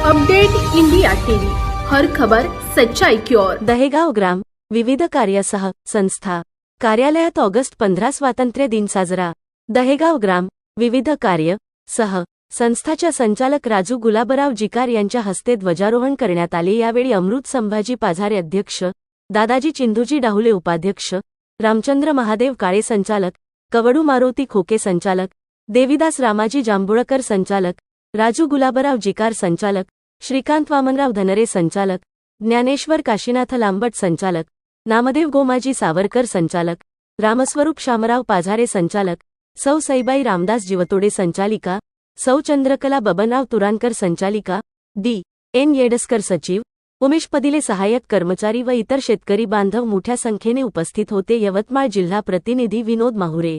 Update India TV. हर खबर सच्चाई की ओर. दहेगाव ग्राम विविध कार्यासह संस्था. कार्यालयात ऑगस्ट पंधरा स्वातंत्र्य दिन साजरा. दहेगाव ग्राम विविध कार्य सह संस्थाच्या संचालक राजू गुलाबराव जिकार यांच्या हस्ते ध्वजारोहण करण्यात आले. यावेळी अमृत संभाजी पाझारे अध्यक्ष दादाजी चिंदूजी डाहुले उपाध्यक्ष रामचंद्र महादेव काळे संचालक कवडू मारुती खोके संचालक देविदास रामाजी जांभुळकर संचालक राजू गुलाबराव जिकार संचालक श्रीकांत वामनराव धनरे संचालक ज्ञानेश्वर काशीनाथ लांबट संचालक नामदेव गोमाजी सावरकर संचालक रामस्वरूप शामराव पाझारे संचालक सौ सईबाई रामदास जिवतोडे संचालिका सौ चंद्रकला बबनराव तुरानकर संचालिका डी. एन. येडसकर सचिव उमेश पदिले सहाय्यक कर्मचारी व इतर शेतकरी बांधव मोठ्या संख्येने उपस्थित होते. यवतमाळ जिल्हा प्रतिनिधी विनोद माहुरे.